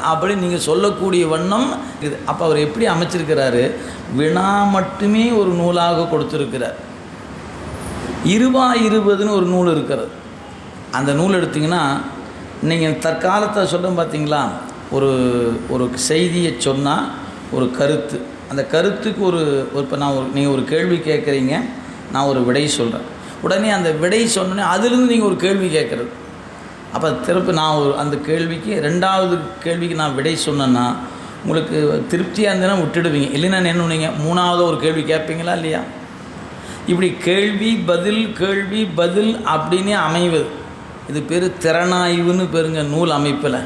அப்படி நீங்கள் சொல்லக்கூடிய வண்ணம் இது. அப்போ அவர் எப்படி அமைச்சிருக்கிறாரு? வினா மட்டுமே ஒரு நூலாக கொடுத்துருக்கிறார். இருபா இருபதுன்னு ஒரு நூல் இருக்கிறது. அந்த நூல் எடுத்திங்கன்னா நீங்கள் தற்காலத்தை சொல்ல பார்த்தீங்களா ஒரு ஒரு செய்தியை சொன்னால் ஒரு கருத்து. அந்த கருத்துக்கு ஒரு ஒரு இப்போ நான் ஒரு நீங்கள் ஒரு கேள்வி கேட்குறீங்க நான் ஒரு விடை சொல்கிறேன் உடனே அந்த விடை சொன்னோன்னே அதுலேருந்து நீங்கள் ஒரு கேள்வி கேட்குறது. அப்போ திருப்பி நான் ஒரு அந்த கேள்விக்கு ரெண்டாவது கேள்விக்கு நான் விடை சொன்னேன்னா உங்களுக்கு திருப்தியாக இருந்ததுன்னா விட்டுடுவீங்க. இல்லைன்னா என்ன நீங்கள் மூணாவது ஒரு கேள்வி கேட்பீங்களா இல்லையா? இப்படி கேள்வி பதில் கேள்வி பதில் அப்படின்னே அமைவது. இது பேர் திறனாய்வுன்னு பேருங்க நூல் அமைப்பில்.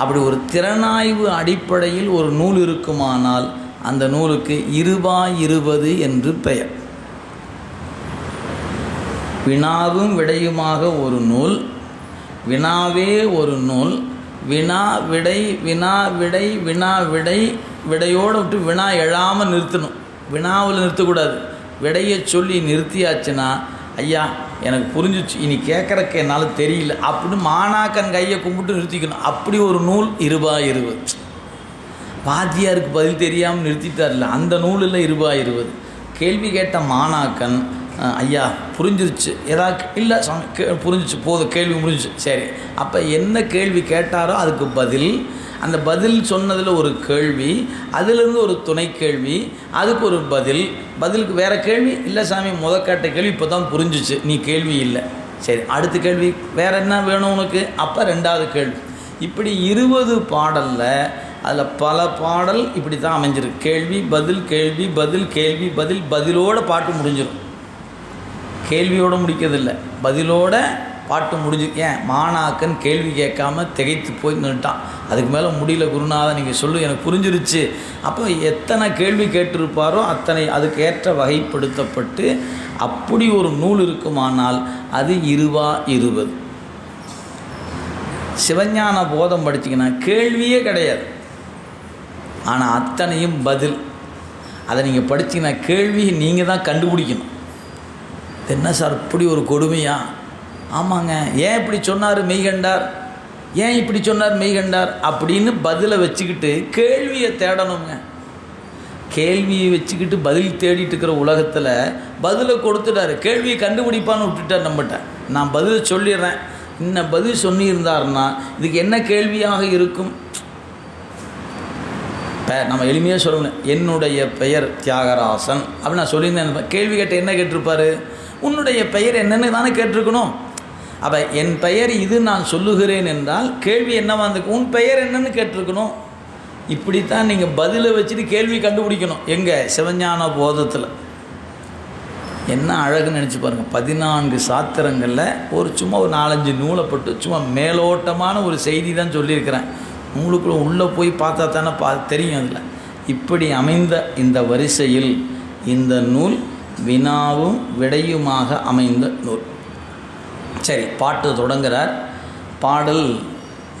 அப்படி ஒரு திறனாய்வு அடிப்படையில் ஒரு நூல் இருக்குமானால் அந்த நூலுக்கு இருபா இருபது என்று பெயர். வினாவும் விடையுமாக ஒரு நூல் வினாவே ஒரு நூல் வினா விடை வினா விடை வினா விடை விடையோடு விட்டு வினா எழாமல் நிறுத்தணும். வினாவில் நிறுத்தக்கூடாது. விடையை சொல்லி நிறுத்தியாச்சுன்னா ஐயா எனக்கு புரிஞ்சிச்சு. இனி கேட்குறக்கு என்னால் தெரியல. அப்படின்னு மாணாக்கன் கையை கும்பிட்டு நிறுத்திக்கணும். அப்படி ஒரு நூல் இருபா இருபது வாத்தியாருக்கு பதில் தெரியாமல் நிறுத்திட்டார்ல. அந்த நூலில் இருபா இருபது கேள்வி கேட்ட மாணாக்கன் ஐயா புரிஞ்சிருச்சு. ஏதாவது இல்லை சாமி கே புரிஞ்சிச்சு போதும் கேள்வி முடிஞ்சிச்சு. சரி அப்போ என்ன கேள்வி கேட்டாரோ அதுக்கு பதில். அந்த பதில் சொன்னதில் ஒரு கேள்வி அதிலிருந்து ஒரு துணை கேள்வி அதுக்கு ஒரு பதில். பதிலுக்கு வேறு கேள்வி? இல்லை சாமி முத கேட்ட கேள்வி இப்போ தான் புரிஞ்சிச்சு. நீ கேள்வி இல்லை. சரி அடுத்த கேள்வி வேறு என்ன வேணும் உனக்கு? அப்போ ரெண்டாவது கேள்வி. இப்படி இருபது பாடலில் அதில் பல பாடல் இப்படி தான் அமைஞ்சிருக்கு. கேள்வி பதில் கேள்வி பதில் கேள்வி பதில் பதிலோட பாட்டு முடிஞ்சிடும் கேள்வியோடு முடிக்கிறதில்ல. பதிலோட பாட்டு முடிஞ்சு ஏன் மாணாக்கன் கேள்வி கேட்காம திகைத்து போய் நின்றுட்டான் அதுக்கு மேலே முடியல குருநாதன் நீங்கள் சொல்லு எனக்கு புரிஞ்சிருச்சு. அப்போ எத்தனை கேள்வி கேட்டிருப்பாரோ அத்தனை அதுக்கு ஏற்ற வகைப்படுத்தப்பட்டு அப்படி ஒரு நூல் இருக்குமானால் அது இருவா இருபது சிவஞான போதம் படிச்சிங்கன்னா கேள்வியே கிடையாது. ஆனால் அத்தனையும் பதில். அதை நீங்கள் படிச்சீங்கன்னா கேள்வியை நீங்கள் தான் கண்டுபிடிக்கணும். என்ன சார் இப்படி ஒரு கொடுமையா? ஆமாங்க. ஏன் இப்படி சொன்னார் மெய்கண்டார்? ஏன் இப்படி சொன்னார் மெய்கண்டார்? அப்படின்னு பதிலை வச்சுக்கிட்டு கேள்வியை தேடணுங்க. கேள்வியை வச்சுக்கிட்டு பதில் தேடிட்டு இருக்கிற உலகத்தில் பதிலை கொடுத்துட்டாரு. கேள்வியை கண்டுபிடிப்பான்னு விட்டுட்டார் நம்மகிட்ட. நான் பதிலை சொல்லிடுறேன். இன்ன பதில் சொல்லியிருந்தாருன்னா இதுக்கு என்ன கேள்வியாக இருக்கும்? இப்போ நம்ம எளிமையாக சொல்லணும். என்னுடைய பெயர் தியாகராசன் அப்படின்னு நான் சொல்லியிருந்தேன். கேள்வி கேட்ட என்ன கேட்டிருப்பாரு? உன்னுடைய பெயர் என்னன்னு தானே கேட்டிருக்கணும். அப்போ என் பெயர் இது நான் சொல்லுகிறேன் என்றால் கேள்வி என்னவா இருந்துக்கு உன் பெயர் என்னன்னு கேட்டிருக்கணும். இப்படித்தான் நீங்கள் பதிலை வச்சுட்டு கேள்வி கண்டுபிடிக்கணும். எங்கே? சிவஞான போதத்தில். என்ன அழகுன்னு நினச்சி பாருங்கள் பதினான்கு சாத்திரங்களில் ஒரு சும்மா ஒரு நாலஞ்சு நூலைப்பட்டு சும்மா மேலோட்டமான ஒரு செய்தி தான் சொல்லியிருக்கிறேன். நூலுக்குள்ளே உள்ளே போய் பார்த்தா தானே பா தெரியும் அதில். இப்படி அமைந்த இந்த வரிசையில் இந்த நூல் வினாவும் விடையுமாக அமைந்த நூல். சரி பாட்டு தொடங்குகிறார் பாடல்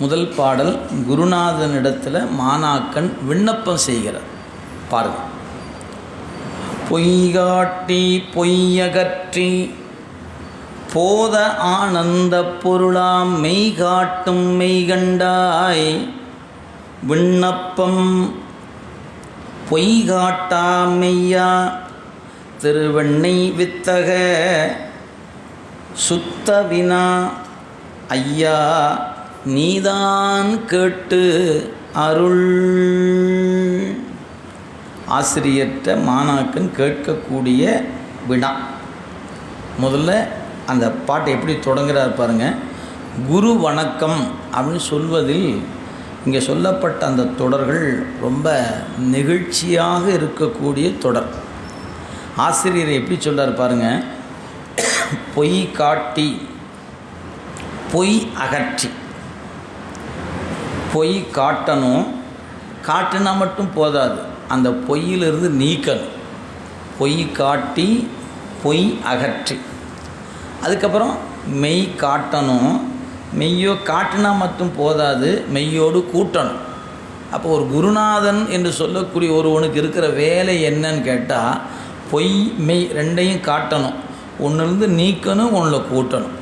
முதல் பாடல் குருநாதனிடத்தில் மாணாக்கன் விண்ணப்பம் செய்கிறார். பாருங்கள் பொய்காட்டி பொய்யகற்றி போத ஆனந்த பொருளாம் மெய் காட்டும் மெய்கண்டாய் விண்ணப்பம் பொய் காட்டா மெய்யா திருவெண்ணை வித்தக சுத்த வினா ஐயா நீதான் கேட்டு அருள். ஆசிரியற்ற மாணாக்கன் கேட்கக்கூடிய வினா. முதல்ல அந்த பாட்டை எப்படி தொடங்குறார் பாருங்கள் குரு வணக்கம் அப்படின்னு சொல்வதில் இங்கே சொல்லப்பட்ட அந்த தொடர்கள் ரொம்ப நெகிழ்ச்சியாக இருக்கக்கூடிய தொடர். ஆசிரியர் எப்படி சொல்கிறார் பாருங்கள் பொய் காட்டி பொய் அகற்றி. பொய் காட்டணும். காட்டினா மட்டும் போதாது. அந்த பொய்யிலிருந்து நீக்கணும். பொய் காட்டி பொய் அகற்றி. அதுக்கப்புறம் மெய் காட்டணும். மெய்யோ காட்டினா மட்டும் போதாது. மெய்யோடு கூட்டணும். அப்போ ஒரு குருநாதன் என்று சொல்லக்கூடிய ஒருவனுக்கு இருக்கிற வேலை என்னன்னு கேட்டால் பொய் மெய் ரெண்டையும் காட்டணும். ஒன்றுலேருந்து நீக்கணும் ஒன்றில் கூட்டணும்.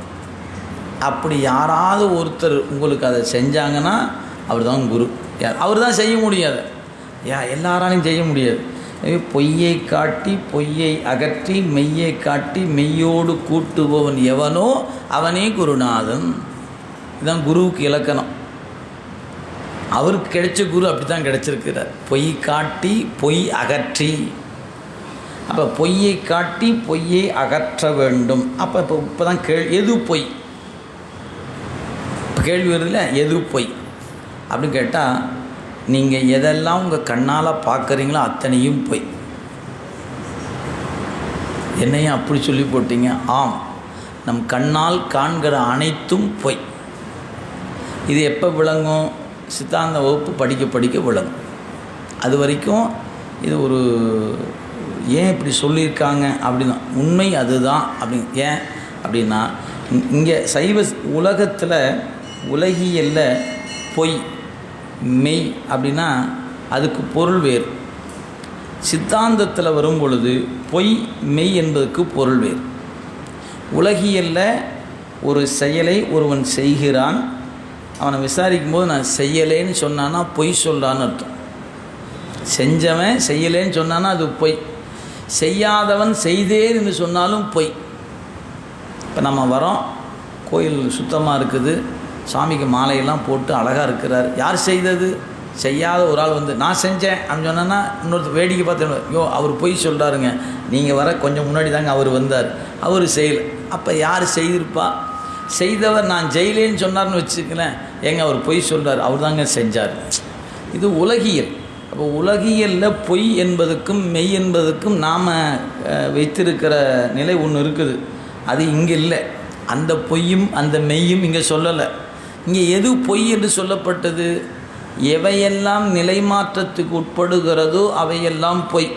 அப்படி யாராவது ஒருத்தர் உங்களுக்கு அதை செஞ்சாங்கன்னா அவர் தான் குரு. யார் அவர் தான் செய்ய முடியாது. யா எல்லாராலையும் செய்ய முடியாது. பொய்யை காட்டி பொய்யை அகற்றி மெய்யை காட்டி மெய்யோடு கூட்டுபவன் எவனோ அவனே குருநாதன். இதுதான் குருவுக்கு இலக்கணம். அவருக்கு கிடைச்ச குரு அப்படி தான் கிடைச்சிருக்கிறார். பொய் காட்டி பொய் அகற்றி. அப்போ பொய்யை காட்டி பொய்யை அகற்ற வேண்டும். அப்போ இப்போ இப்போ தான் கேள் எது பொய்? இப்போ கேள்வி வருதுல எது பொய்? அப்படின்னு கேட்டால் நீங்கள் எதெல்லாம் உங்கள் கண்ணால் பார்க்குறீங்களோ அத்தனையும் பொய். என்னையும் அப்படி சொல்லி போட்டீங்க? ஆம் நம் கண்ணால் காண்கிற அனைத்தும் பொய். இது எப்போ விளங்கும்? சித்தாந்த வகுப்பு படிக்க படிக்க விளங்கும். அது வரைக்கும் இது ஒரு ஏன் இப்படி சொல்லியிருக்காங்க அப்படின்னா உண்மை அதுதான் அப்படி ஏன் அப்படின்னா இங்கே சைவ உலகத்தில் உலகியல்ல பொய் மெய் அப்படின்னா அதுக்கு பொருள் வேறு. சித்தாந்தத்தில் வரும் பொழுது பொய் மெய் என்பதுக்கு பொருள் வேறு. உலகியல்ல ஒரு செயலை ஒருவன் செய்கிறான் அவனை விசாரிக்கும் போது நான் செய்யலேன்னு சொன்னான்னா பொய் சொல்கிறான்னு அர்த்தம். செஞ்சவன் செய்யலேன்னு சொன்னான்னா அது பொய். செய்யாதவன் செய்தேன் என்று சொன்னாலும் பொய். இப்போ நம்ம வரோம். கோயில் சுத்தமாக இருக்குது. சாமிக்கு மாலையெல்லாம் போட்டு அழகாக இருக்கிறார். யார் செய்தது? செய்யாத ஒரு ஆள் வந்து நான் செஞ்சேன். அப்படின்னு சொன்னேன்னா இன்னொருத்தர் வேடிக்கை பார்த்து யோ அவர் பொய் சொல்கிறாருங்க நீங்கள் வர கொஞ்சம் முன்னாடி தாங்க அவர் வந்தார். அவர் செய்யலை. அப்போ யார் செய்திருப்பா? செய்தவர் நான் ஜெயிலேன்னு சொன்னார்னு வச்சுக்கலேன் ஏங்க அவர் பொய் சொல்கிறார் அவர் தாங்க செஞ்சார். இது உலகியல். அப்போ உலகியலில் பொய் என்பதுக்கும் மெய் என்பதுக்கும் நாம் வைத்திருக்கிற நிலை ஒன்று இருக்குது. அது இங்கே இல்லை. அந்த பொய்யும் அந்த மெய்யும் இங்கே சொல்லலை. இங்கே எது பொய் என்று சொல்லப்பட்டது? எவையெல்லாம் நிலை மாற்றத்துக்கு உட்படுகிறதோ அவையெல்லாம் பொய்.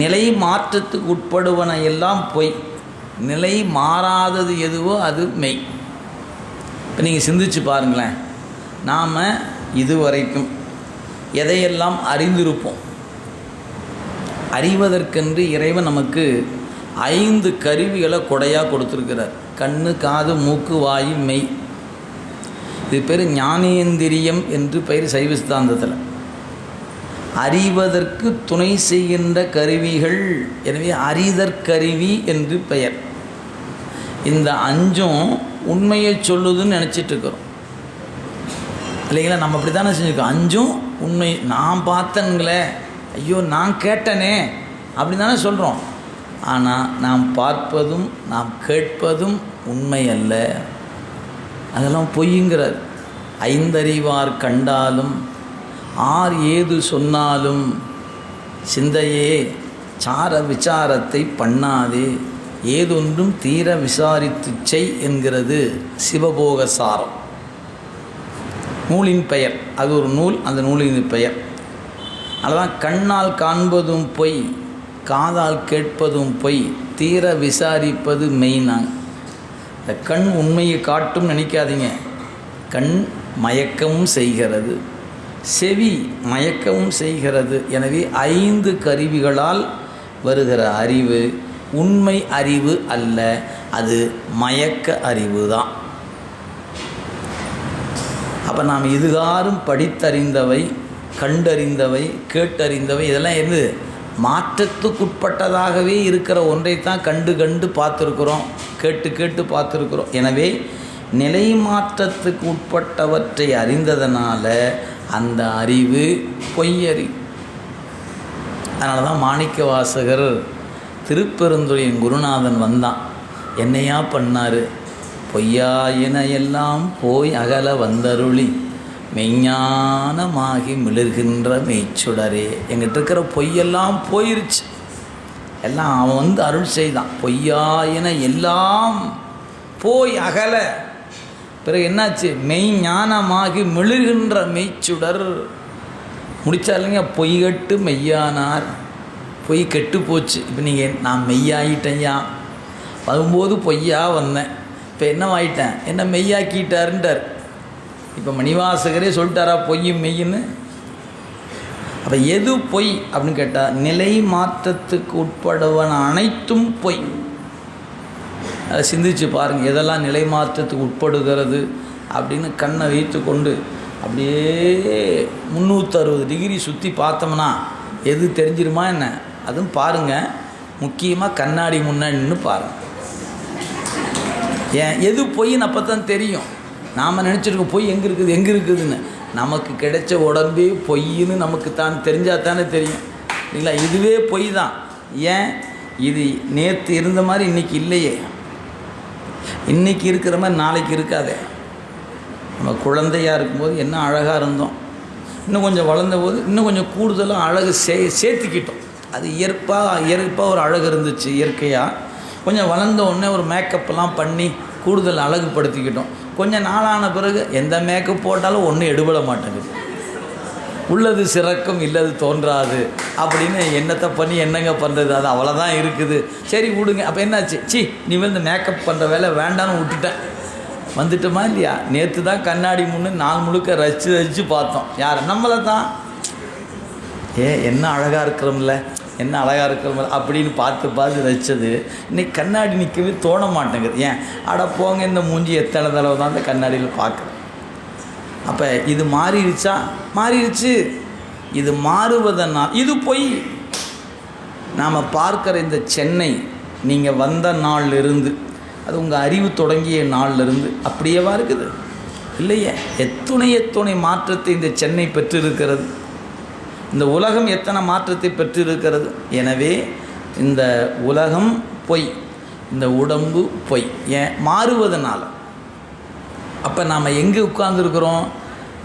நிலை மாற்றத்துக்கு உட்படுவன எல்லாம் பொய். நிலை மாறாதது எதுவோ அது மெய். இப்போ நீங்கள் சிந்திச்சு பாருங்களேன். நாம் இதுவரைக்கும் எதையெல்லாம் அறிந்திருப்போம்? அறிவதற்கென்று இறைவன் நமக்கு ஐந்து கருவிகளை கொடையாக கொடுத்துருக்கிறார். கண்ணு காது மூக்கு வாய் மெய். இது பேர் ஞானேந்திரியம் என்று பெயர் சைவ சித்தாந்தத்தில் அறிவதற்கு துணை செய்கின்ற கருவிகள் எனவே அறிதற்கருவி என்று பெயர். இந்த அஞ்சும் உண்மையை சொல்லுதுன்னு நினச்சிட்டு இருக்கிறோம். இல்லைங்களா? நம்ம அப்படி தானே செஞ்சுருக்கோம். அஞ்சும் உண்மை நான் பார்த்தேனுங்களே. ஐயோ நான் கேட்டனே. அப்படி தானே சொல்கிறோம் ஆனால் நாம் பார்ப்பதும் நாம் கேட்பதும் உண்மை அல்ல. அதெல்லாம் பொய்யுங்கிறார் ஐந்தறிவார் கண்டாலும் ஆர் ஏது சொன்னாலும் சிந்தையே சார விசாரத்தை பண்ணாதே. ஏதொன்றும் தீர விசாரித்து செய் என்கிறது சிவபோக சாரம் நூலின் பெயர். அது ஒரு நூல் அந்த நூலின் பெயர். அதுதான் கண்ணால் காண்பதும் பொய் காதால் கேட்பதும் பொய் தீர விசாரிப்பது மெய்னாங்க இந்த கண் உண்மையை காட்டும் நினைக்காதீங்க. கண் மயக்கமும் செய்கிறது. செவி மயக்கவும் செய்கிறது. எனவே ஐந்து கருவிகளால் வருகிற அறிவு உண்மை அறிவு அல்ல அது மயக்க அறிவு தான். அப்போ நாம் இதுகாரும் படித்தறிந்தவை கண்டறிந்தவை கேட்டறிந்தவை இதெல்லாம் எது மாற்றத்துக்குட்பட்டதாகவே இருக்கிற ஒன்றைத்தான் கண்டு கண்டு பார்த்துருக்குறோம் கேட்டு கேட்டு பார்த்துருக்குறோம். எனவே நிலை மாற்றத்துக்கு உட்பட்டவற்றை அறிந்ததனால அந்த அறிவு பொய்யறி. அதனால தான் மாணிக்க வாசகர் திருப்பெருந்துறையின் குருநாதன் வந்தான். என்னையா பண்ணார்? பொய்யாயின எல்லாம் போய் அகல வந்தருளி மெய்ஞானமாகி மிளர்கின்ற மெய்ச்சுடரே. எங்கிட்ட இருக்கிற பொய்யெல்லாம் போயிருச்சு. எல்லாம் அவன் வந்து அருள் செய்தான். பொய்யாயின எல்லாம் போய் அகல. பிறகு என்னாச்சு? மெய் ஞானமாகி மிளர்கின்ற மெய்ச்சுடர். முடிச்சா இல்லைங்க பொய்கட்டு மெய்யானார். பொய் கெட்டு போச்சு. இப்போ நீங்கள் நான் மெய்யாயிட்டேன்யா. வரும்போது பொய்யா வந்தேன். இப்போ என்னவாயிட்டேன் என்ன மெய்யாக்கிட்டாருன்றார். இப்போ மணிவாசகரே சொல்லிட்டாரா பொய்யும் மெய்யின்னு? அப்போ எது பொய் அப்படின்னு கேட்டால் நிலை மாற்றத்துக்கு உட்படுவன அனைத்தும் பொய். அதை சிந்திச்சு பாருங்கள் எதெல்லாம் நிலை மாற்றத்துக்கு உட்படுகிறது அப்படின்னு கண்ணை வைத்து கொண்டு அப்படியே முந்நூற்றறுபது டிகிரி சுற்றி பார்த்தோம்னா எது தெரிஞ்சிருமா என்ன? அதுவும் பாருங்கள் முக்கியமாக கண்ணாடி முன்னாடின்னு பாருங்கள் ஏன் எது பொய்ன்னு அப்போ தான் தெரியும். நாம் நினச்சிருக்கோம் பொய் எங்கே இருக்குது எங்கே இருக்குதுன்னு. நமக்கு கிடைச்ச உடம்பே பொய்ன்னு நமக்கு தான் தெரிஞ்சால் தானே தெரியும். இல்லைங்களா? இதுவே பொய் தான் ஏன்? இது நேற்று இருந்த மாதிரி இன்றைக்கி இல்லையே. இன்றைக்கி இருக்கிற மாதிரி நாளைக்கு இருக்காதே. நம்ம குழந்தையாக இருக்கும்போது என்ன அழகாக இருந்தோம். இன்னும் கொஞ்சம் வளர்ந்த போது இன்னும் கொஞ்சம் கூடுதலாக அழகு சே சேர்த்துக்கிட்டோம். அது இயற்பாக இயற்பாக ஒரு அழகு இருந்துச்சு இயற்கையாக கொஞ்சம் வளர்ந்த உடனே ஒரு மேக்கப்லாம் பண்ணி கூடுதல் அழகுப்படுத்திக்கிட்டோம் கொஞ்சம் நாளான பிறகு எந்த மேக்கப் போட்டாலும் ஒன்றும் எடுபட மாட்டேங்குது. உள்ளது சிறக்கும் இல்லது தோன்றாது அப்படின்னு என்னத்தை பண்ணி என்னங்க பண்ணுறது அது அவ்வளோதான் இருக்குது. சரி விடுங்க. அப்போ என்னாச்சு? சி நீ வந்து மேக்கப் பண்ணுற வேலை வேண்டான்னு விட்டுட்டேன். வந்துட்டோமா இல்லையா? நேற்று தான் கண்ணாடி முன்னு நாள் முழுக்க ரசித்து ரசித்து பார்த்தோம். யார்? நம்மளை தான் ஏ என்ன அழகாக இருக்கிறோம்ல. என்ன அழகாக இருக்கிறோம்ல அப்படின்னு பார்த்து பார்த்து ரசித்தது இன்றைக்கி கண்ணாடி நிற்கவே தோண மாட்டேங்குது. ஏன்? அட போங்க இந்த மூஞ்சி எத்தனை தடவை தான் அந்த கண்ணாடியில் பார்க்குறேன். அப்போ இது மாறிடுச்சா? மாறிடுச்சு. இது மாறுவதனால் இது பொய். நாம் பார்க்குற இந்த சென்னை நீங்கள் வந்த நாள்ல இருந்து அது உங்கள் அறிவு தொடங்கிய நாள்ல இருந்து அப்படியேவா இருக்குது? இல்லையே. எத்துணை எத்துணை மாற்றத்தை இந்த சென்னை பெற்றிருக்கிறது. இந்த உலகம் எத்தனை மாற்றத்தை பெற்றிருக்கிறது? எனவே இந்த உலகம் பொய் இந்த உடம்பு பொய். ஏன்? மாறுவதனால். அப்போ நாம் எங்கே உட்கார்ந்துருக்குறோம்?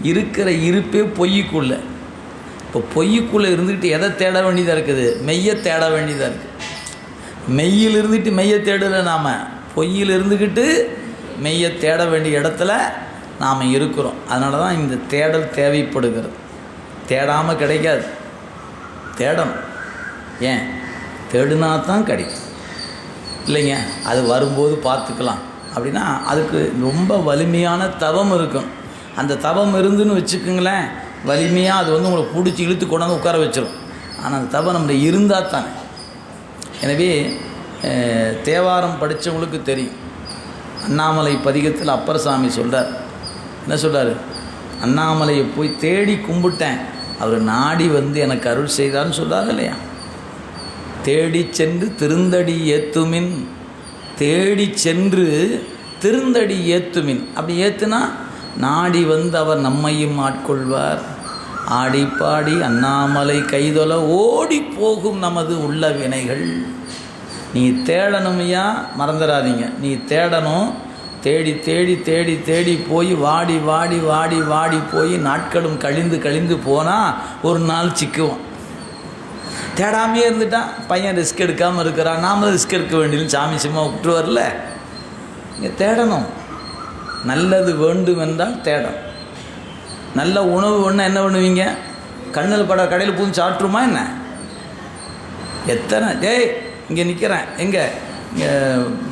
இருக்கிற இருப்பே பொய்யுக்குள்ளே இப்போ பொய்யுக்குள்ளே இருந்துக்கிட்டு எதை தேட வேண்டியதாக இருக்குது? மெய்யை தேட வேண்டியதாக இருக்குது மெய்யில் இருந்துட்டு மெய்யை தேடலை நாம். பொய்யில் இருந்துக்கிட்டு மெய்யை தேட வேண்டிய இடத்துல நாம் இருக்கிறோம். அதனால தான் இந்த தேடல் தேவைப்படுகிறது. தேடாமல் கிடைக்காது. தேடணும். ஏன்? தேடுனா தான் கிடைக்கும். இல்லைங்க அது வரும்போது பார்த்துக்கலாம். அப்படின்னா அதுக்கு ரொம்ப வலிமையான தவம் இருக்கும் அந்த தவம் இருந்துன்னு வச்சுக்கோங்களேன் வலிமையாக அது வந்து உங்களை பிடிச்சி இழுத்து கொண்டாந்து உட்கார வச்சிடும் ஆனால் அந்த தவம் நம்மள இருந்தால் தானே. எனவே தேவாரம் படித்தவங்களுக்கு தெரியும். அண்ணாமலை பதிகத்தில் அப்பரசாமி சொல்கிறார் என்ன சொல்கிறார் அண்ணாமலையை போய் தேடி கும்பிட்டேன். அவர் நாடி வந்து எனக்கு அருள் செய்தான்னு சொல்கிறாங்க இல்லையா? தேடி சென்று திருந்தடி ஏத்துமின். தேடி சென்று திருந்தடி ஏத்துமின். அப்படி ஏத்துனா நாடி வந்து அவர் நம்மையும் ஆட்கொள்வார். ஆடி பாடி அண்ணாமலை கைதொல ஓடி போகும் நமது உள்ள வினைகள் நீ தேடணுமையா மறந்துடாதீங்க. நீ தேடணும் தேடி தேடி தேடி தேடி போய் வாடி வாடி வாடி வாடி போய் நாட்களும் கழிந்து கழிந்து போனால் ஒரு நாள் சிக்குவோம் தேடாமையே இருந்துட்டான் பையன் ரிஸ்க் எடுக்காமல் இருக்கிறான். நாமளும் ரிஸ்க் எடுக்க வேண்டியது சாமி சும்மா விட்டு வரல. இங்கே தேடணும். நல்லது வேண்டும் என்றால் தேடணும் நல்ல உணவு ஒன்று என்ன பண்ணுவீங்க? கண்ணில் பட கடையில் பூந்து சாப்பிட்ருமா என்ன? எத்தனை? டேய் இங்கே நிற்கிறேன் எங்கே? இங்கே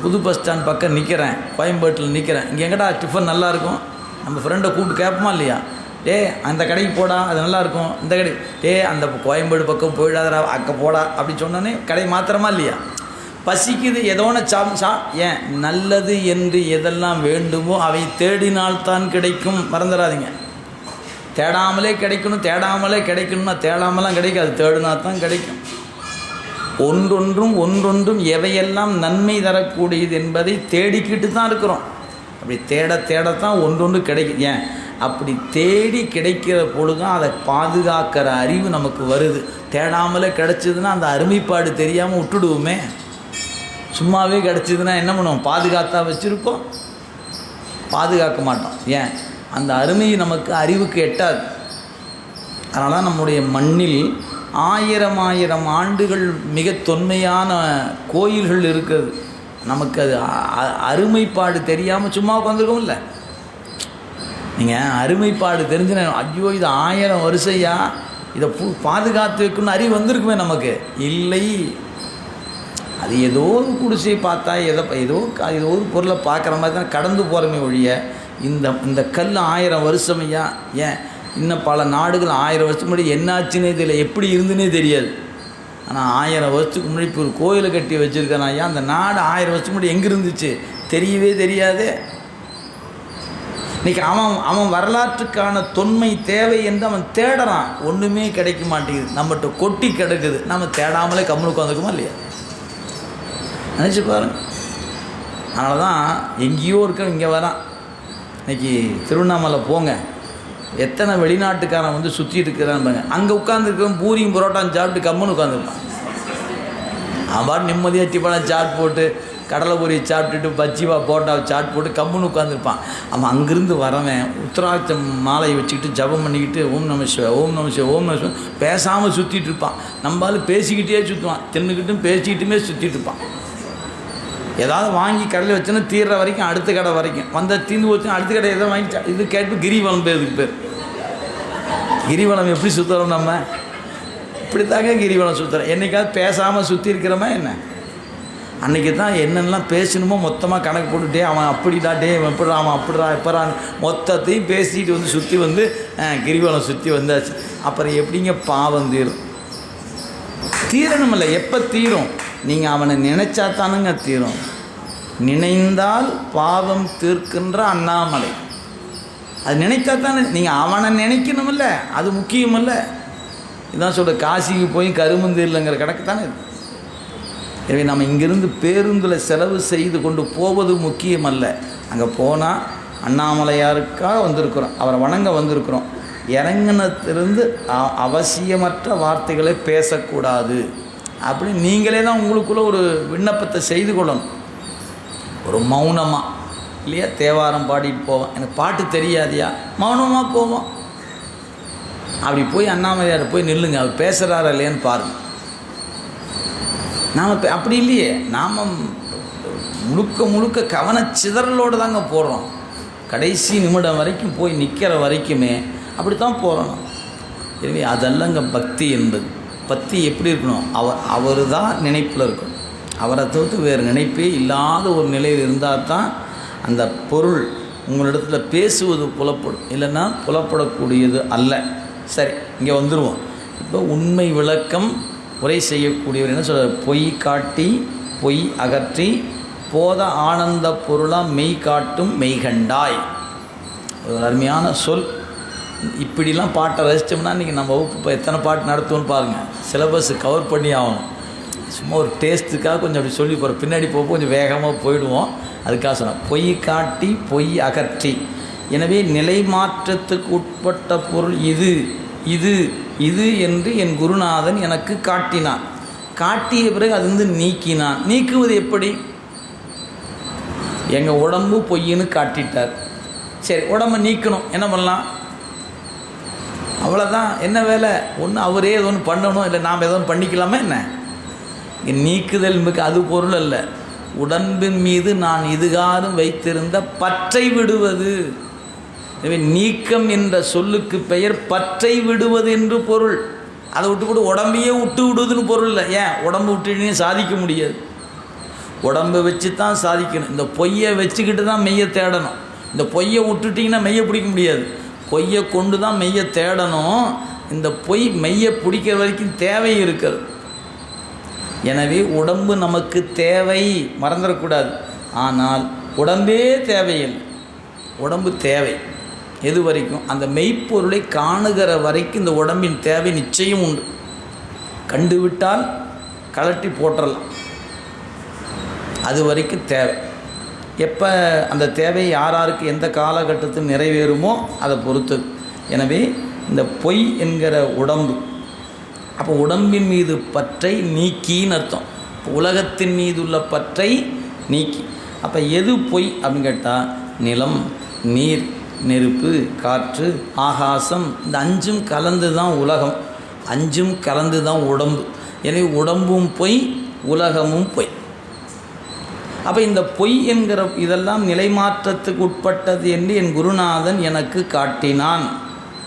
புது பஸ் ஸ்டாண்ட் பக்கம் நிற்கிறேன் கோயம்பேட்டில் நிற்கிறேன் இங்கே எங்கடா டிஃபன் நல்லாயிருக்கும் நம்ம ஃப்ரெண்டை கூப்பிட்டு கேட்போமா இல்லையா? டே அந்த கடைக்கு போடா அது நல்லாயிருக்கும் இந்த கடை டே அந்த கோயம்பேடு பக்கம் போயிடாதடா அக்க போடா அப்படின்னு சொன்னோன்னே கடை மாத்திரமா இல்லையா? பசிக்குது ஏதோன சா சா ஏன்? நல்லது என்று எதெல்லாம் வேண்டுமோ அவை தேடினால்தான் கிடைக்கும். மறந்துடாதீங்க. தேடாமலே கிடைக்கணும் தேடாமலே கிடைக்கணும்னா தேடாமலாம் கிடைக்காது. தேடினா தான் கிடைக்கும். ஒன்றொன்றும் ஒன்றொன்றும் எவையெல்லாம் நன்மை தரக்கூடியது என்பதை தேடிக்கிட்டு தான் இருக்கிறோம். அப்படி தேட தேடத்தான் ஒன்றொன்று கிடைக்கும் ஏன்? அப்படி தேடி கிடைக்கிற பொழுது அதை பாதுகாக்கிற அறிவு நமக்கு வருது. தேடாமலே கிடச்சிதுன்னா அந்த அருமைப்பாடு தெரியாமல் விட்டுடுவோமே. சும்மாவே கிடச்சிதுன்னா என்ன பண்ணுவோம்? பாதுகாத்தா வச்சுருப்போம் பாதுகாக்க மாட்டோம். ஏன்? அந்த அருமை நமக்கு அறிவுக்கு எட்டாது. அதனால் தான் நம்முடைய மண்ணில் ஆயிரம் ஆயிரம் ஆண்டுகள் மிக தொன்மையான கோயில்கள் இருக்குது நமக்கு அது அ- அ- அருமைப்பாடு தெரியாமல் சும்மா உட்காந்துருக்கோம்ல நீங்கள் அருமைப்பாடு தெரிஞ்சுன ஐயோ இது ஆயிரம் வருஷையா இதை பூ பாதுகாத்து வைக்கணும்னு அறிவு வந்திருக்குமே நமக்கு. இல்லை. அது ஏதோ ஒரு குடிசை பார்த்தா எதை ஏதோ க- ஏதோ ஒரு பொருளை பார்க்குற மாதிரி தான் கடந்து போகிறமே ஒழிய இந்த இந்த கல் ஆயிரம் வருஷமையா? ஏன்? இன்னும் பல நாடுகள் ஆயிரம் வருஷத்துக்கு முன்னாடி என்னாச்சுன்னே தெரியல. எப்படி இருந்துன்னே தெரியாது. ஆனால் ஆயிரம் வருஷத்துக்கு முன்னாடி இப்போ ஒரு கோயிலை கட்டி வச்சுருக்கேன் ஐயா. அந்த நாடு ஆயிரம் வருஷத்துக்கு முன்னாடி எங்கே இருந்துச்சு? தெரியவே தெரியாதே. இன்னைக்கு அவன் அவன் வரலாற்றுக்கான தொன்மை தேவை என்று அவன் தேடுறான். ஒன்றுமே கிடைக்க மாட்டேங்குது. நம்மகிட்ட கொட்டி கிடக்குது. நம்ம தேடாமலே கம்முனு உட்காந்துக்குமா இல்லையா? நினச்சி பாருங்க. அதனால தான் எங்கேயோ இருக்க இங்கே வரான். இன்னைக்கு திருவண்ணாமலை போங்க. எத்தனை வெளிநாட்டுக்காரன் வந்து சுற்றிட்டு இருக்கிறான் பாருங்க. அங்கே உட்காந்துருக்கவன் பூரியும் பரோட்டான்னு சாப்பிட்டு கம்முன்னு உட்காந்துருப்பான் அவன் நிம்மதியாக டிஃபனாக சாட் போட்டு கடலை பொரி சாப்பிட்டுட்டு பஜ்ஜிவா போட்டா சாட் போட்டு கம்முன்னு உட்காந்துருப்பான் அவன் அங்கேருந்து வரவன் உத்தராட்சம் மாலையை வச்சுக்கிட்டு ஜபம் பண்ணிக்கிட்டு ஓம் நம சிவ ஓம் நம சிவ ஓம் நம சிவ பேசாமல் சுற்றிட்டு இருப்பான். நம்மளால பேசிக்கிட்டே சுற்றுவான் தின்னுக்கிட்டும் பேசிக்கிட்டுமே சுற்றிட்டு இருப்பான். ஏதாவது வாங்கி கடையில் வச்சோன்னா தீர்ற வரைக்கும் அடுத்த கடை வரைக்கும். வந்த தீர்ந்து போச்சுன்னா அடுத்த கடை எதாவது வாங்கி இது கேட்டு கிரிவலம் பேர் பேர். கிரிவலம் எப்படி சுற்றுறோம் நம்ம? இப்படி தாங்க கிரிவலம் சுற்றுறோம் என்றைக்காவது பேசாமல் சுற்றி இருக்கிறோமா என்ன? அன்றைக்கி தான் என்னென்னலாம் பேசணுமோ மொத்தமாக கணக்கு போட்டுட்டே அவன் அப்படிடா டே இவன் எப்படிடா அவன் அப்படிடா எப்படான்னு மொத்தத்தையும் பேசிட்டு வந்து சுற்றி வந்து கிரிவலம் சுற்றி வந்தாச்சு. அப்புறம் எப்படிங்க பாவம் தீரும்? தீரணுமில்ல எப்போ தீரும்? நீங்கள் அவனை நினைச்சா தானுங்க தீரும். நினைந்தால் பாவம் தீர்க்கின்ற அண்ணாமலை. அது நினைத்தா தானே நீங்கள் அவனை நினைக்கணுமில்ல அது முக்கியமில்ல. இதான் சொல்ற காசிக்கு போய் கருமந்து இல்லைங்கிற கணக்கு தானே இது? எனவே நம்ம இங்கிருந்து பேருந்தில் செலவு செய்து கொண்டு போவது முக்கியமல்ல. அங்கே போனால் அண்ணாமலையாருக்காக வந்திருக்கிறோம் அவரை வணங்க வந்திருக்கிறோம். இறங்கினத்திலிருந்து அவசியமற்ற வார்த்தைகளை பேசக்கூடாது. அப்படி நீங்களே தான் உங்களுக்குள்ளே ஒரு விண்ணப்பத்தை செய்து கொள்ளணும். ஒரு மௌனமாக இல்லையா? தேவாரம் பாடிட்டு போவோம். எனக்கு பாட்டு தெரியாதியா? மௌனமாக போவோம். அப்படி போய் அண்ணாமலையார் போய் நில்லுங்க. அவர் பேசுகிறாரா இல்லையான்னு பாருங்கள் நாம் இப்போ அப்படி இல்லையே. நாம் முழுக்க முழுக்க கவனச்சிதறலோடு தாங்க போடுறோம் கடைசி நிமிடம் வரைக்கும் போய் நிற்கிற வரைக்குமே அப்படித்தான் போகிறோம் எனவே அதல்லங்க பக்தி என்பது. பக்தி எப்படி இருக்கணும்? அவர் அவர் தான் நினைப்பில் இருக்கணும். அவரை தவிர்த்து வேறு நினைப்பே இல்லாத ஒரு நிலையில் இருந்தால் தான் அந்த பொருள் உங்களிடத்தில் பேசுவது புலப்படும். இல்லைன்னா புலப்படக்கூடியது அல்ல. சரி இங்கே வந்துடுவோம் இப்போ உண்மை விளக்கம் உரை செய்யக்கூடியவர் என்ன சொல்கிறார் பொய் காட்டி பொய் அகற்றி போத ஆனந்த பொருளாக மெய் காட்டும் மெய்கண்டாய் ஒரு அருமையான சொல். இப்படிலாம் பாட்டை ரசித்தோம்னா இன்றைக்கி நம்ம வகுப்பு இப்போ எத்தனை பாட்டு நடத்துவோம்னு பாருங்கள் சிலபஸ் கவர் பண்ணி ஆகணும். சும்மா ஒரு டேஸ்ட்டுக்காக கொஞ்சம் அப்படி சொல்லி போகிறோம் பின்னாடி போக கொஞ்சம் வேகமாக போயிடுவோம். அதுக்காக சொன்னேன் பொய் காட்டி பொய் அகற்றி. எனவே நிலை மாற்றத்துக்கு உட்பட்ட பொருள் இது இது இது என்று என் குருநாதன் எனக்கு காட்டினான். காட்டிய பிறகு அது வந்து நீக்கினான். நீக்குவது எப்படி? எங்கள் உடம்பு பொய்ன்னு காட்டிட்டார். சரி உடம்பை நீக்கணும். என்ன பண்ணலாம்? அவ்வளோதான் என்ன வேலை? ஒன்று அவரே ஏதோ ஒன்று பண்ணணும். இல்லை நாம் ஏதோ ஒன்று பண்ணிக்கலாமா என்ன? நீக்குதல் மிக அது பொருள் அல்ல. உடம்பின் மீது நான் இதுகாரும் வைத்திருந்த பற்றை விடுவது. எனவே நீக்கம் என்ற சொல்லுக்கு பெயர் பற்றை விடுவது என்று பொருள். அதை விட்டு கூட உடம்பையே விட்டு விடுவதுன்னு பொருள் இல்லை. ஏன்? உடம்பு விட்டுனே சாதிக்க முடியாது. உடம்பை வச்சு தான் சாதிக்கணும். இந்த பொய்யை வச்சுக்கிட்டு தான் மெய்யை தேடணும். இந்த பொய்யை விட்டுட்டிங்கன்னா மெய்யை பிடிக்க முடியாது. பொய்யை கொண்டு தான் மெய்யை தேடணும். இந்த பொய் மெய்யை பிடிக்கிற வரைக்கும் தேவை இருக்கிறது. எனவே உடம்பு நமக்கு தேவை. மறந்துடக்கூடாது. ஆனால் உடம்பே தேவையில்லை. உடம்பு தேவை. எது வரைக்கும்? அந்த மெய்ப்பொருளை காணுகிற வரைக்கும் இந்த உடம்பின் தேவை நிச்சயம் உண்டு. கண்டுவிட்டால் கலட்டி போட்டுடலாம் அது வரைக்கும் தேவை. எப்போ அந்த தேவை யார் யாருக்கு எந்த காலகட்டத்தில் நிறைவேறுமோ அதை பொறுத்து. எனவே இந்த பொய் என்கிற உடம்பு அப்போ உடம்பின் மீது பற்றை நீக்கின்னு அர்த்தம். உலகத்தின் மீது உள்ள பற்றை நீக்கி. அப்போ எது பொய் அப்படின்னு கேட்டால் நிலம் நீர் நெருப்பு காற்று ஆகாசம் இந்த அஞ்சும் கலந்து தான் உலகம். அஞ்சும் கலந்து தான் உடம்பு. எனவே உடம்பும் பொய் உலகமும் பொய். அப்போ இந்த பொய் என்கிற இதெல்லாம் நிலைமாற்றத்துக்கு உட்பட்டது என்று என் குருநாதன் எனக்கு காட்டினான்.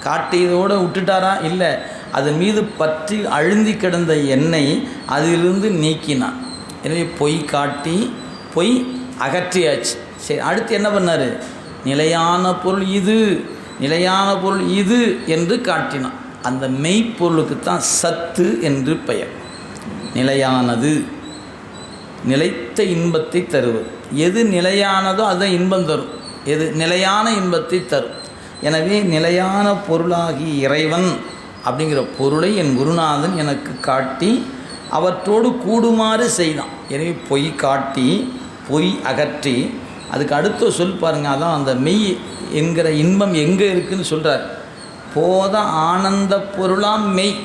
காட்டியதோடு விட்டுட்டாரா? இல்லை. அதன் மீது பற்றி அழுந்தி கிடந்த எண்ணெய் அதிலிருந்து நீக்கினான். எனவே பொய் காட்டி பொய் அகற்றியாச்சு. சரி அடுத்து என்ன பண்ணார்? நிலையான பொருள் இது நிலையான பொருள் இது என்று காட்டினான். அந்த மெய்ப்பொருளுக்கு தான் சத்து என்று பெயர். நிலையானது நிலைத்த இன்பத்தை தருவது. எது நிலையானதோ அதுதான் இன்பம் தரும். எது நிலையான இன்பத்தை தரும். எனவே நிலையான பொருளாகி இறைவன் அப்படிங்கிற பொருளை என் குருநாதன் எனக்கு காட்டி அவற்றோடு கூடுமாறு செய்தான். எனவே பொய் காட்டி பொய் அகற்றி அதுக்கு அடுத்த சொல் பாருங்கள் அதான் அந்த மெய் என்கிற இன்பம் எங்கே இருக்குதுன்னு சொல்கிறார் போத ஆனந்த பொருளாம் மெய்.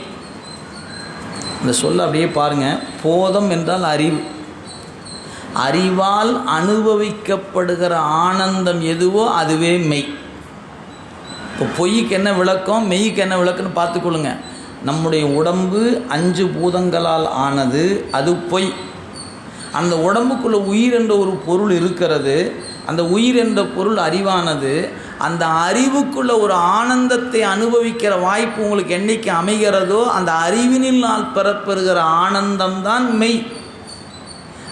இந்த சொல்ல அப்படியே பாருங்க போதம் என்றால் அறிவு. அறிவால் அனுபவிக்கப்படுகிற ஆனந்தம் எதுவோ அதுவே மெய். இப்போ பொய்க்கு என்ன விளக்கம் மெய்க்கு என்ன விளக்குன்னு பார்த்துக்கொள்ளுங்க நம்முடைய உடம்பு அஞ்சு பூதங்களால் ஆனது அது பொய். அந்த உடம்புக்குள்ளே உயிர் என்ற ஒரு பொருள் இருக்கிறது அந்த உயிர் என்ற பொருள் அறிவானது அந்த அறிவுக்குள்ள ஒரு ஆனந்தத்தை அனுபவிக்கிற வாய்ப்பு உங்களுக்கு என்னைக்கு அமைகிறதோ அந்த அறிவினில் நாள் பெறப்பெறுகிற ஆனந்தம்தான் மெய்.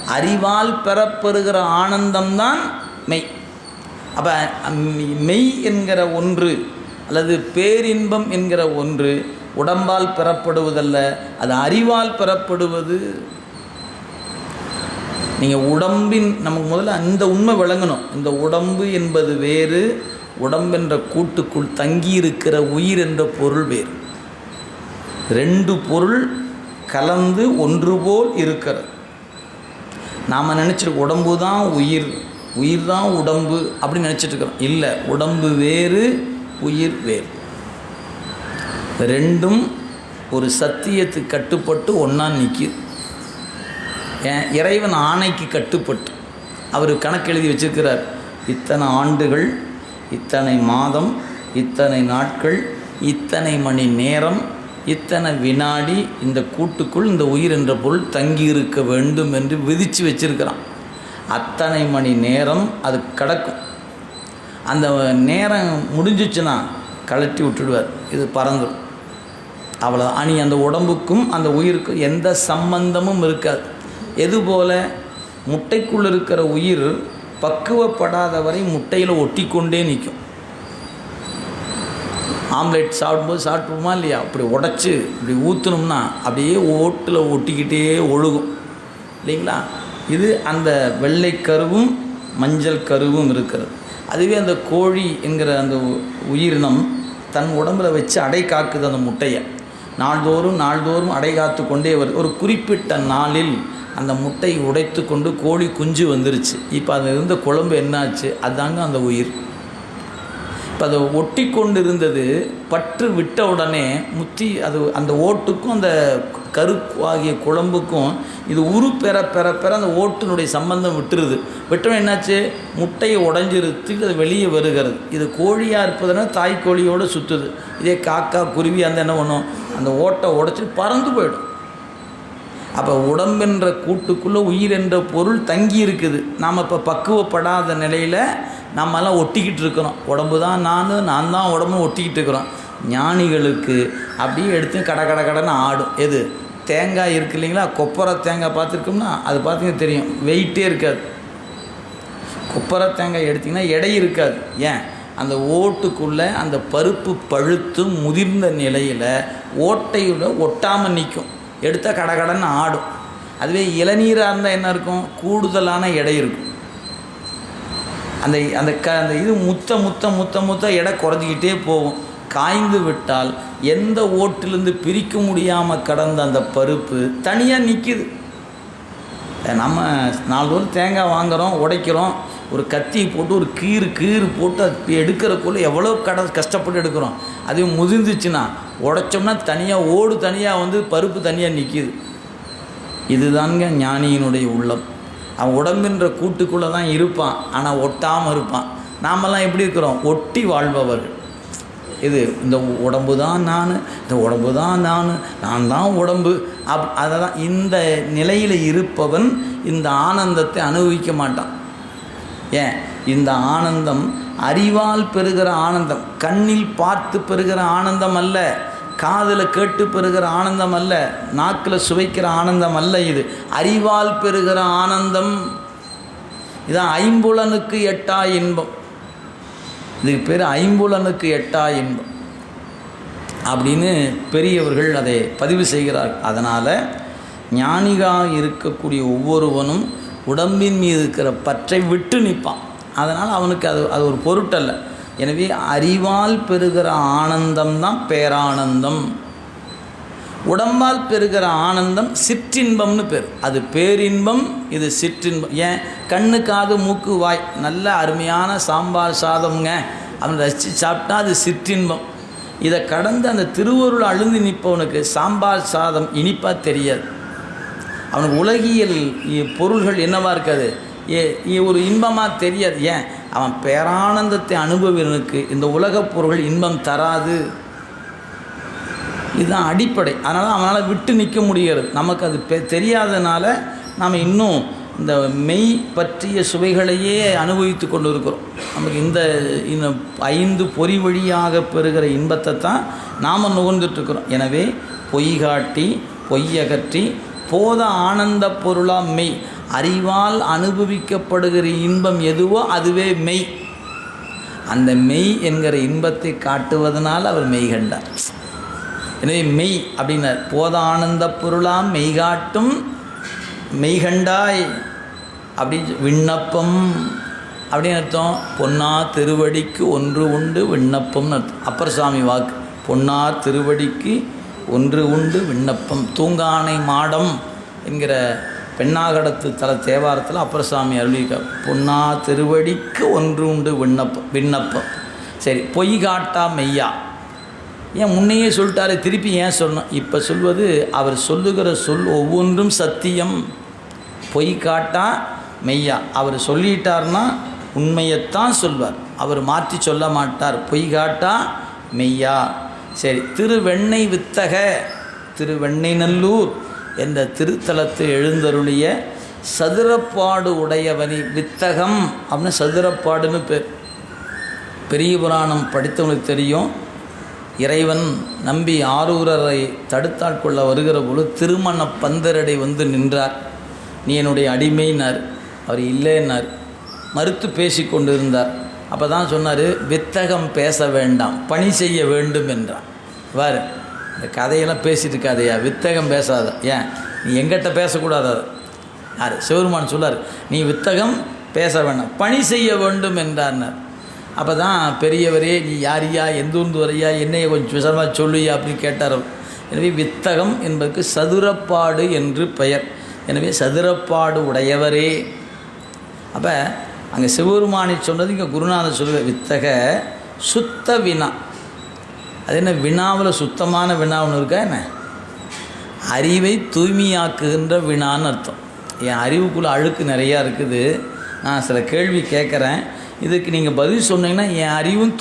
அறிவால் பெறப்பெறுகிற ஆனந்தம்தான் மெய். அப்போ மெய் என்கிற ஒன்று அல்லது பேரின்பம் என்கிற ஒன்று உடம்பால் பெறப்படுவதல்ல அது அறிவால் பெறப்படுவது. நீங்கள் உடம்பின் நமக்கு முதல்ல அந்த உண்மை விளங்கணும். இந்த உடம்பு என்பது வேறு உடம்பென்ற கூட்டுக்குள் தங்கியிருக்கிற உயிர் என்ற பொருள் வேறு. ரெண்டு பொருள் கலந்து ஒன்று போல் இருக்கிறது. நாம் நினச்சிருக்க உடம்பு தான் உயிர். உயிர் தான் உடம்பு அப்படின்னு நினச்சிட்ருக்குறோம். இல்லை உடம்பு வேறு உயிர் வேறு. ரெண்டும் ஒரு சத்தியத்துக்கு கட்டுப்பட்டு ஒன்றா நிற்கிது ஏன்? இறைவன் ஆணைக்கு கட்டுப்பட்டு. அவர் கணக்கு எழுதி வச்சிருக்கிறார். இத்தனை ஆண்டுகள் இத்தனை மாதம் இத்தனை நாட்கள் இத்தனை மணி நேரம் இத்தனை வினாடி இந்த கூட்டுக்குள் இந்த உயிர் என்ற பொருள் தங்கி இருக்க வேண்டும் என்று விதித்து வச்சிருக்கிறான். அத்தனை மணி நேரம் அது கிடக்கும். அந்த நேரம் முடிஞ்சிச்சுன்னா கழட்டி விட்டுடுவார். இது பறந்துடும் அவ்வளோ அணி அந்த உடம்புக்கும் அந்த உயிருக்கும் எந்த சம்பந்தமும் இருக்காது. எது முட்டைக்குள்ளே இருக்கிற உயிர் பக்குவப்படாத வரை முட்டையில் ஒட்டி கொண்டே நிற்கும். ஆம்லெட் சாப்பிடும்போது சாப்பிடுமா இல்லையா? அப்படி உடச்சி இப்படி ஊற்றுனோம்னா அப்படியே ஓட்டில் ஒட்டிக்கிட்டே ஒழுகும். இல்லைங்களா? இது அந்த வெள்ளை கருவும் மஞ்சள் கருவும் இருக்கிறது. அதுவே அந்த கோழி என்கிற அந்த உயிரினம் தன் உடம்புல வச்சு அடை காக்குது அந்த முட்டையை. நாள்தோறும் நாள்தோறும் அடை காத்து கொண்டே வருது ஒரு குறிப்பிட்ட நாளில் அந்த முட்டையை உடைத்து கொண்டு கோழி குஞ்சு வந்துருச்சு. இப்போ அதில் இருந்த குழம்பு என்னாச்சு? அதாங்க அந்த உயிர். இப்போ அது ஒட்டி கொண்டு இருந்தது பற்று விட்ட உடனே முத்தி அது அந்த ஓட்டுக்கும் அந்த கரு ஆகிய குழம்புக்கும் இது உரு பெற பெற பெற அந்த ஓட்டினுடைய சம்பந்தம் விட்டுருது. விட்டவன் என்னாச்சு? முட்டையை உடஞ்சிருத்து அது வெளியே வருகிறது. இது கோழியாக இருப்பதுனா தாய் கோழியோடு சுற்றுது இதே காக்கா குருவி அந்த என்ன பண்ணும்? அந்த ஓட்டை உடச்சி பறந்து போயிடும். அப்போ உடம்பென்ற கூட்டுக்குள்ளே உயிர் என்ற பொருள் தங்கி இருக்குது. நாம் இப்போ பக்குவப்படாத நிலையில் நம்மெல்லாம் ஒட்டிக்கிட்டு இருக்கிறோம். உடம்பு தான் நான் நான் தான் உடம்பு ஒட்டிக்கிட்டு இருக்கிறோம். ஞானிகளுக்கு அப்படியே எடுத்து கட கட கடன்னு ஆடும். எது? தேங்காய் இருக்கு இல்லைங்களா? கொப்பரை தேங்காய் பார்த்துருக்கோம்னா அது பார்த்தீங்கன்னா தெரியும். வெயிட்டே இருக்காது. கொப்பரை தேங்காய் எடுத்திங்கன்னா எடை இருக்காது. ஏன்? அந்த ஓட்டுக்குள்ளே அந்த பருப்பு பழுத்து முதிர்ந்த நிலையில் ஓட்டையோட ஒட்டாமல் நிற்கும் எடுத்தால் கடகடன்னு ஆடும். அதுவே இளநீராக இருந்தால் என்ன இருக்கும்? கூடுதலான எடை இருக்கும். அந்த அந்த க அந்த இது முத்த முத்த முத்த முத்த எடை குறைஞ்சிக்கிட்டே போகும். காய்ந்து விட்டால் எந்த ஓட்டிலிருந்து பிரிக்க முடியாமல் கடந்த அந்த பருப்பு தனியாக நிற்கிது நம்ம நாலு தேங்காய் வாங்குகிறோம் உடைக்கிறோம். ஒரு கத்தியை போட்டு ஒரு கீறு கீறு போட்டு அது எடுக்கிறக்குள்ளே எவ்வளோ கட கஷ்டப்பட்டு எடுக்கிறோம். அதே முதிர்ந்துச்சுன்னா உடைச்சோம்னா தனியாக ஓடு தனியாக வந்து பருப்பு தனியாக நிற்கிது இதுதாங்க ஞானியினுடைய உள்ளம். அவன் உடம்புன்ற கூட்டுக்குள்ளே தான் இருப்பான் ஆனால் ஒட்டாமல் இருப்பான். நாமெல்லாம் எப்படி இருக்கிறோம்? ஒட்டி வாழ்பவர்கள் இது இந்த உடம்பு தான் நான் இந்த உடம்பு தான் நான் நான் தான் உடம்பு. அப் அதை தான் இந்த நிலையில் இருப்பவன் இந்த ஆனந்தத்தை அனுபவிக்க மாட்டான். ஏன்? இந்த ஆனந்தம் அறிவால் பெறுகிற ஆனந்தம் கண்ணில் பார்த்து பெறுகிற ஆனந்தம் அல்ல காதில் கேட்டு பெறுகிற ஆனந்தம் அல்ல நாக்கில் சுவைக்கிற ஆனந்தம் அல்ல இது. அறிவால் பெறுகிற ஆனந்தம் இதான் ஐம்புலனுக்கு எட்டா இன்பம். இதுக்கு பேர் ஐம்புலனுக்கு எட்டா இன்பம். அப்படின்னு பெரியவர்கள் அதை பதிவு செய்கிறார் அதனால் ஞானிகாக இருக்கக்கூடிய ஒவ்வொருவனும் உடம்பின் மீது இருக்கிற பற்றை விட்டு நிற்பான். அதனால் அவனுக்கு அது அது ஒரு பொருட்டல்ல. எனவே அறிவால் பெறுகிற ஆனந்தம் தான் பேரானந்தம். உடம்பால் பெறுகிற ஆனந்தம் சிற்றின்பம்னு பேர். அது பேரின்பம் இது சிற்றின்பம். ஏன்? கண்ணு காது மூக்கு வாய். நல்ல அருமையான சாம்பார் சாதம்ங்க. அவன் ரசித்து சாப்பிட்டா அது சிற்றின்பம். இதை கடந்து அந்த திருவருள் அழுந்து நிற்பவனுக்கு சாம்பார் சாதம் இனிப்பாக தெரியாது. அவனுக்கு உலகியல் இ- பொருள்கள் என்னவாக இருக்காது? ஏ இ- ஒரு இன்பமாக தெரியாது. ஏன்? அவன் பேரானந்தத்தை அனுபவனுக்கு இந்த உலகப் பொருள் இன்பம் தராது. இதுதான் அடிப்படை. அதனால் அவனால் விட்டு நிற்க முடிகிறது. நமக்கு அது பெ தெரியாதனால நாம் இன்னும் இந்த மெய் பற்றிய சுவைகளையே அனுபவித்து கொண்டு இருக்கிறோம் நமக்கு இந்த இந்த ஐந்து பொறி வழியாக பெறுகிற இன்பத்தை தான் நாம் நுகர்ந்துட்டுருக்குறோம் எனவே பொய் காட்டி பொய்யகற்றி போத ஆனந்த பொருளா மெய். அறிவால் அனுபவிக்கப்படுகிற இன்பம் எதுவோ அதுவே மெய். அந்த மெய் என்கிற இன்பத்தை காட்டுவதனால் அவர் மெய் கண்டார் எனவே மெய் அப்படின்னார். போத ஆனந்த பொருளாம் மெய்காட்டும் மெய்கண்டாய். அப்படின்னு அப்படி விண்ணப்பம் அப்படின்னு அர்த்தம். பொன்னா திருவடிக்கு ஒன்று உண்டு விண்ணப்பம்னு அர்த்தம். அப்பர் சுவாமி வாக்கு. பொன்னா திருவடிக்கு ஒன்று உண்டு விண்ணப்பம். தூங்கானை மாடம் என்கிற பெண்ணாகடத்து தல தேவாரத்தில் அப்பரசாமி அருளிக்க பொன்னா திருவடிக்கு ஒன்று உண்டு விண்ணப்பம் விண்ணப்பம். சரி பொய் காட்டா மெய்யா? ஏன் முன்னையே சொல்லிட்டாரு திருப்பி ஏன் சொல்லணும்? இப்போ சொல்வது அவர் சொல்லுகிற சொல் ஒவ்வொன்றும் சத்தியம். பொய் காட்டா மெய்யா. அவர் சொல்லிட்டார்னா உண்மையைத்தான் சொல்வார். அவர் மாற்றி சொல்ல மாட்டார். பொய் காட்டா மெய்யா. சரி திருவெண்ணை வித்தக திருவெண்ணைநல்லூர் என்ற திருத்தலத்தை எழுந்தருளிய சதுரப்பாடு உடையவனி வித்தகம் அப்படின்னு சதுரப்பாடுன்னு பேர். பெரிய புராணம் படித்தவனுக்கு தெரியும். இறைவன் நம்பி ஆரூரரை தடுத்தாட்கொள்ள வருகிற பொழுது திருமண பந்தரடை வந்து நின்றார். நீ என்னுடைய அடிமைனார் அவர் இல்லைன்னார் மறுத்து பேசி கொண்டிருந்தார். அப்போ தான் சொன்னார் வித்தகம் பேச வேண்டாம் பணி செய்ய வேண்டும் என்றான். வாரு இந்த கதையெல்லாம் பேசிட்டு இருக்காதையா வித்தகம் பேசாத. ஏன்? நீ எங்கிட்ட பேசக்கூடாது அதை. யார்? சிவருமான் சொல்லார் நீ வித்தகம் பேச வேண்டாம் பணி செய்ய வேண்டும் என்றார்னார். அப்போ தான் பெரியவரே நீ யாரியா எந்த ஊர்ந்து வரையா என்னைய கொஞ்சம் விசரமாக சொல்லுயா அப்படின்னு கேட்டார். எனவே வித்தகம் என்பதற்கு சதுரப்பாடு என்று பெயர். எனவே சதுரப்பாடு உடையவரே. அப்போ அங்கே சிவபெருமானை சொன்னது இங்கே குருநாதர் சொல்லுவ வித்தக சுத்த வினா. அது என்ன வினாவில் சுத்தமான வினாவுன்னு இருக்கா என்ன? அறிவை தூய்மையாக்குகின்ற வினான்னு அர்த்தம். என் அறிவுக்குள்ளே அழுக்கு நிறையா இருக்குது. நான் சில கேள்வி கேட்குறேன். இதுக்கு நீங்கள் பதில் சொன்னீங்கன்னா என் அறிவும்